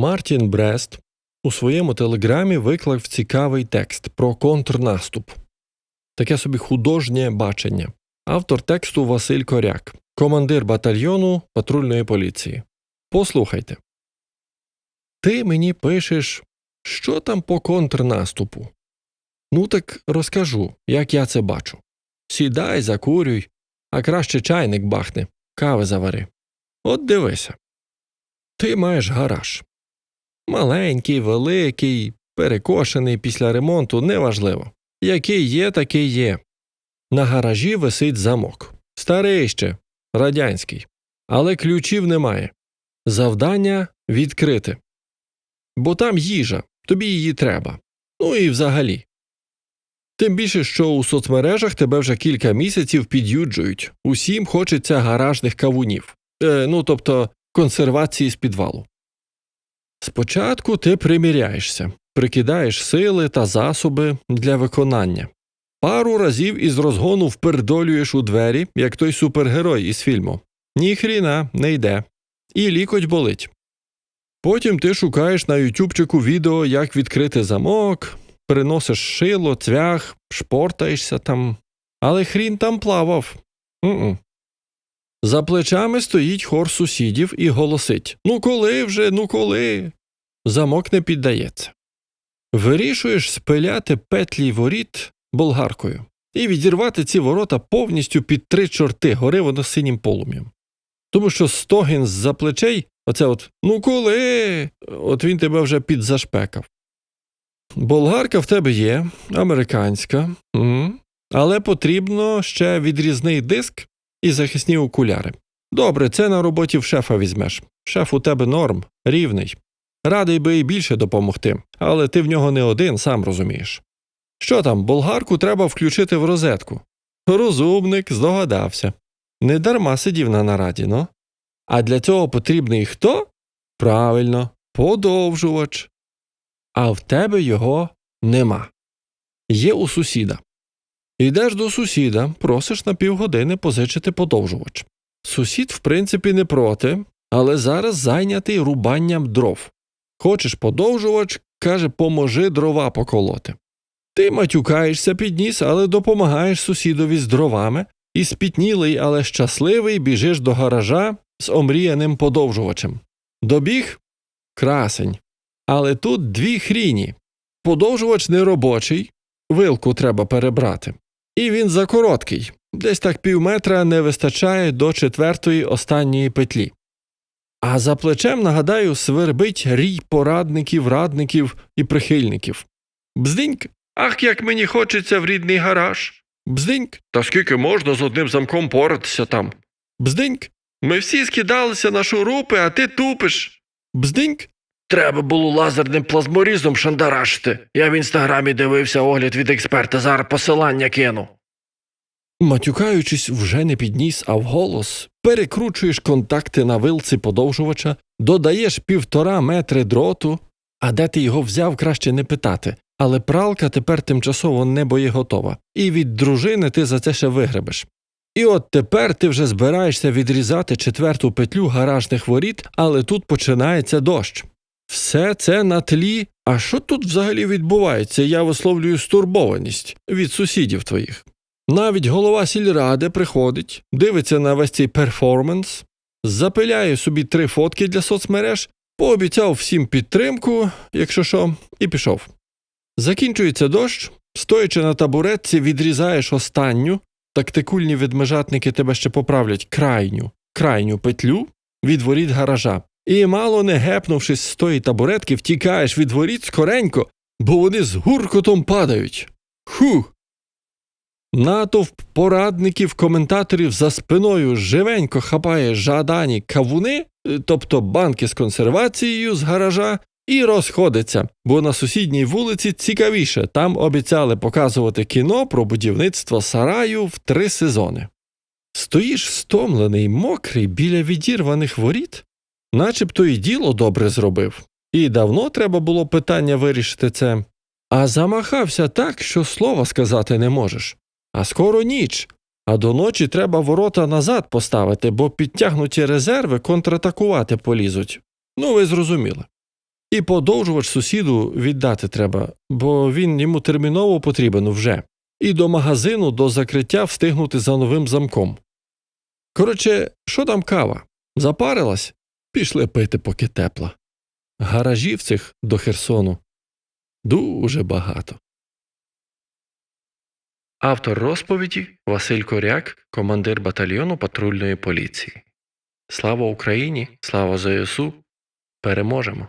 Мартін Брест у своєму телеграмі виклав цікавий текст про контрнаступ. Таке собі художнє бачення. Автор тексту Василь Коряк, командир батальйону патрульної поліції. Послухайте. Ти мені пишеш, що там по контрнаступу. Ну так розкажу, як я це бачу. Сідай, закурюй, а краще чайник бахне, кави завари. От дивися. Ти маєш гараж. Маленький, великий, перекошений після ремонту неважливо. Який є, такий є. На гаражі висить замок. Старий ще, радянський. Але ключів немає. Завдання відкрити. Бо там їжа, тобі її треба. Ну і взагалі. Тим більше, що у соцмережах тебе вже кілька місяців під'юджують. Усім хочеться гаражних кавунів. Е, ну тобто консервації з підвалу. Спочатку ти приміряєшся, прикидаєш сили та засоби для виконання. Пару разів із розгону впердолюєш у двері, як той супергерой із фільму. Ніхріна не йде. І лікоть болить. Потім ти шукаєш на ютюбчику відео, як відкрити замок, приносиш шило, цвях, шпортаєшся там. Але хрін там плавав. М-м. За плечами стоїть хор сусідів і голосить Ну коли вже, ну коли. Замок не піддається. Вирішуєш спиляти петлі воріт болгаркою і відірвати ці ворота повністю під три чорти, гори воно синім полум'ям. Тому що стогін з за плечей, оце от ну коли, от він тебе вже підзашпекав. Болгарка в тебе є, американська, але потрібно ще відрізний диск і захисні окуляри. Добре, це на роботі в шефа візьмеш. Шеф у тебе норм, рівний. Радий би і більше допомогти, але ти в нього не один, сам розумієш. Що там, болгарку треба включити в розетку. Розумник здогадався. Недарма сидів на нараді, ну. А для цього потрібний хто? Правильно, подовжувач. А в тебе його нема. Є у сусіда. Йдеш до сусіда, просиш на півгодини позичити подовжувач. Сусід, в принципі, не проти, але зараз зайнятий рубанням дров. Хочеш подовжувач, каже, поможи дрова поколоти. Ти матюкаєшся під ніс, але допомагаєш сусідові з дровами, і спітнілий, але щасливий біжиш до гаража з омріяним подовжувачем. Добіг красень. Але тут дві хріні. Подовжувач неробочий, вилку треба перебрати. І він закороткий, десь так пів метра не вистачає до четвертої останньої петлі. А за плечем, нагадаю, свербить рій порадників, радників і прихильників. Бздиньк, ах, як мені хочеться в рідний гараж. Бздиньк, та скільки можна з одним замком поратися там. Бздиньк, ми всі скидалися на шурупи, а ти тупиш. Бздиньк. Треба було лазерним плазморізом шандарашити. Я в інстаграмі дивився огляд від експерта, зараз посилання кину. Матюкаючись, вже не підніс, а вголос, перекручуєш контакти на вилці подовжувача, додаєш півтора метри дроту, а де ти його взяв, краще не питати. Але пралка тепер тимчасово не боєготова, і від дружини ти за це ще вигребеш. І от тепер ти вже збираєшся відрізати четверту петлю гаражних воріт, але тут починається дощ. Все це на тлі. А що тут взагалі відбувається? Я висловлюю стурбованість від сусідів твоїх. Навіть голова сільради приходить, дивиться на весь цей перформанс, запиляє собі три фотки для соцмереж, пообіцяв всім підтримку, якщо що, і пішов. Закінчується дощ, стоячи на табуретці, відрізаєш останню, тактикульні ведмежатники тебе ще поправлять крайню, крайню петлю від воріт гаража. І мало не гепнувшись з тої табуретки, втікаєш від воріт скоренько, бо вони з гуркотом падають. Хух! Натовп порадників, коментаторів за спиною живенько хапає жадані кавуни, е, тобто банки з консервацією з гаража, і розходиться, бо на сусідній вулиці цікавіше там обіцяли показувати кіно про будівництво сараю в три сезони. Стоїш стомлений, мокрий біля відірваних воріт, начебто і діло добре зробив, і давно треба було питання вирішити це, а замахався так, що слова сказати не можеш. А скоро ніч, а до ночі треба ворота назад поставити, бо підтягнуті резерви контратакувати полізуть. Ну, ви зрозуміли. І подовжувач сусіду віддати треба, бо він йому терміново потрібен вже. І до магазину до закриття встигнути за новим замком. Коротше, що там кава? Запарилась? Пішли пити, поки тепла. Гаражів цих до Херсону дуже багато. Автор розповіді Василь Коряк, командир батальйону патрульної поліції. Слава Україні! Слава ЗСУ! Переможемо!